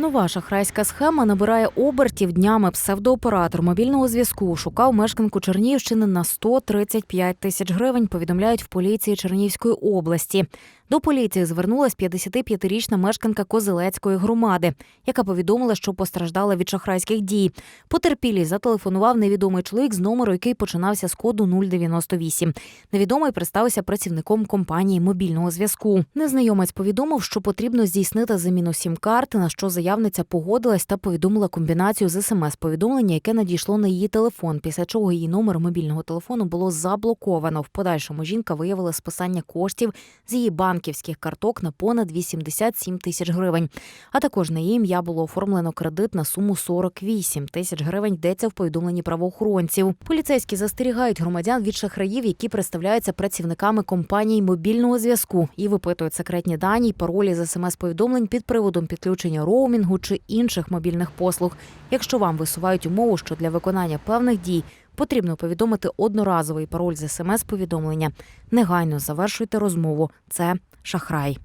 Нова шахрайська схема набирає обертів днями. Псевдооператор мобільного зв'язку шукав мешканку Чернігівщини на 135 тисяч гривень. Повідомляють в поліції Чернігівської області. До поліції звернулась 55-річна мешканка Козелецької громади, яка повідомила, що постраждала від шахрайських дій. Потерпілій зателефонував невідомий чоловік з номеру, який починався з коду 098. Невідомий представився працівником компанії мобільного зв'язку. Незнайомець повідомив, що потрібно здійснити заміну сім-карт, на що заявниця погодилась та повідомила комбінацію з смс-повідомлення, яке надійшло на її телефон. Після чого її номер мобільного телефону було заблоковано. В подальшому жінка виявила списання коштів з її банківських карток на понад 87 тисяч гривень. А також на її ім'я було оформлено кредит на суму 48 тисяч гривень. Йдеться в повідомленні правоохоронців. Поліцейські застерігають громадян від шахраїв, які представляються працівниками компаній мобільного зв'язку і випитують секретні дані й паролі з смс-повідомлень під приводом підключення роумінгу чи інших мобільних послуг. Якщо вам висувають умову, що для виконання певних дій потрібно повідомити одноразовий пароль з смс-повідомлення, негайно завершуйте розмову. Це шахрай.